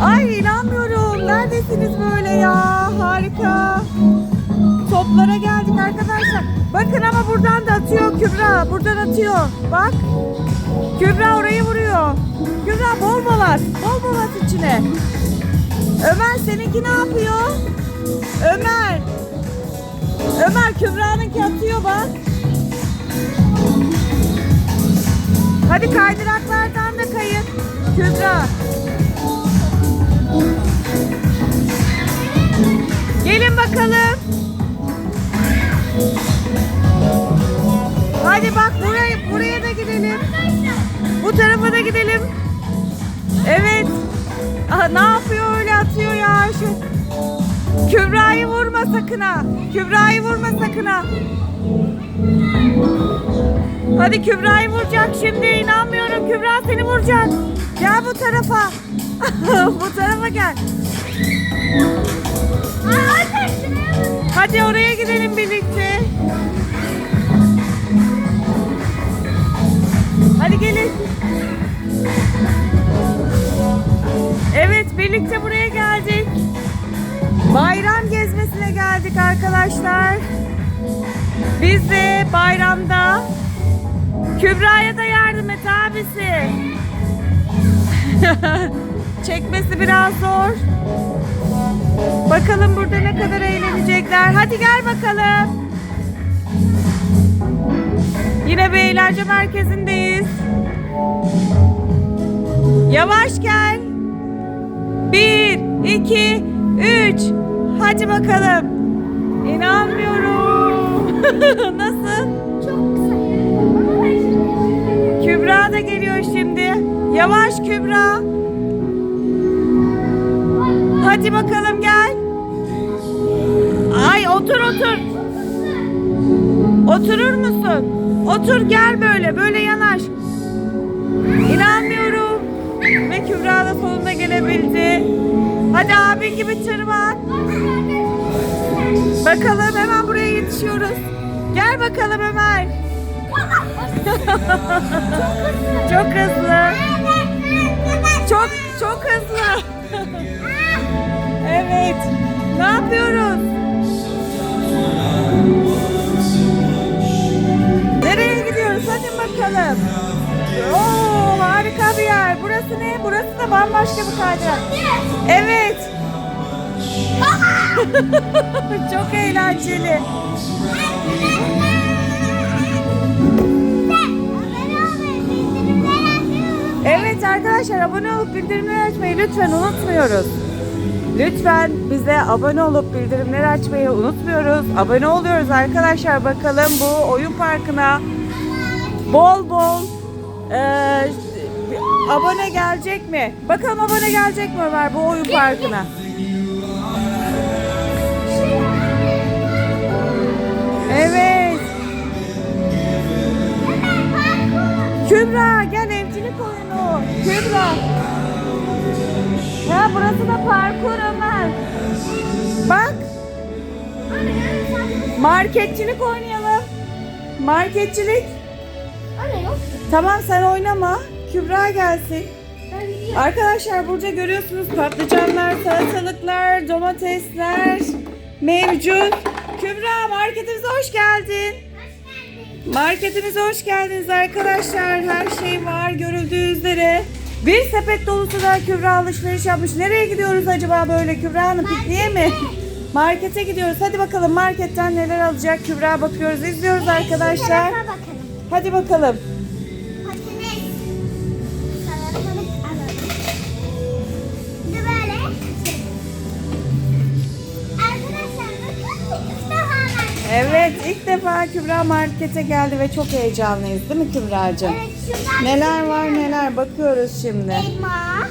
Ay inanmıyorum. Neredesiniz böyle ya? Harika. Toplara geldik arkadaşlar. Bakın ama buradan da atıyor Kübra. Buradan atıyor. Bak. Kübra orayı vuruyor. Kübra bol bol at. Bol bol at içine. Ömer seninki ne yapıyor? Ömer. Ömer Kübra'nınki atıyor bak. Hadi kaydıraklardan da kayın. Kübra. Gelin bakalım. Hadi bak buraya buraya da gidelim. Bu tarafa da gidelim. Evet. Aha, ne yapıyor öyle atıyor ya şu. Kübra'yı vurma sakın ha. Kübra'yı vurma sakın ha. Hadi Kübra'yı vuracak şimdi. inanmıyorum. Kübra seni vuracak. Gel bu tarafa. bu tarafa gel. Hadi oraya gidelim birlikte. Hadi gelin. Evet birlikte buraya geldik. Bayram gezmesine geldik arkadaşlar. Biz de bayramda Kübra'ya da yardım et abisi. Çekmesi biraz zor. Bakalım burada ne kadar eğlenecekler. Hadi gel bakalım. Yine bir eğlence merkezindeyiz. Yavaş gel. Bir, iki, üç. Hadi bakalım. İnanmıyorum. Nasıl? Çok kısa. Kübra da geliyor şimdi. Yavaş Kübra. Hadi bakalım gel. Ay otur otur. Oturur musun? Otur gel böyle. Böyle yanaş. İnanmıyorum. Ve Kübra da sonunda gelebildi. Hadi abin gibi tırman. Bakalım hemen buraya yetişiyoruz. Gel bakalım Ömer. Çok hızlı. Çok çok hızlı. evet. Ne yapıyoruz? Nereye gidiyoruz? Hadi bakalım. Oo, harika bir yer. Burası ne? Burası da bambaşka bir kaydırak. Evet. Çok eğlenceli. Evet arkadaşlar abone olup bildirimleri açmayı lütfen unutmuyoruz. Lütfen bize abone olup bildirimleri açmayı unutmuyoruz. Abone oluyoruz arkadaşlar. Bakalım bu oyun parkına bol bol eee, abone gelecek mi? Bakalım abone gelecek mi Ömer bu oyun parkına? Evet. Kübra gel evcilik oyunu. Kübra. Ya burası da parkur Ömer. Bak marketçilik oynayalım. Marketçilik. Anne yok. Tamam sen oynama. Kübra gelsin. Arkadaşlar burada görüyorsunuz patlıcanlar, salatalıklar, domatesler mevcut. Kübra marketimize hoş geldin. Marketimize hoş geldiniz arkadaşlar. Her şey var görüldüğü üzere. Bir sepet dolusu da Kübra alışveriş yapmış. Nereye gidiyoruz acaba böyle Kübra Hanım? Pikniğe mi? Markete gidiyoruz. Hadi bakalım marketten neler alacak Kübra bakıyoruz, izliyoruz arkadaşlar. Tarafa bakalım. Hadi bakalım. İlk defa Kübra markete geldi ve çok heyecanlıyız değil mi Kübra'cığım? Evet Neler var neler bakıyoruz şimdi. elma.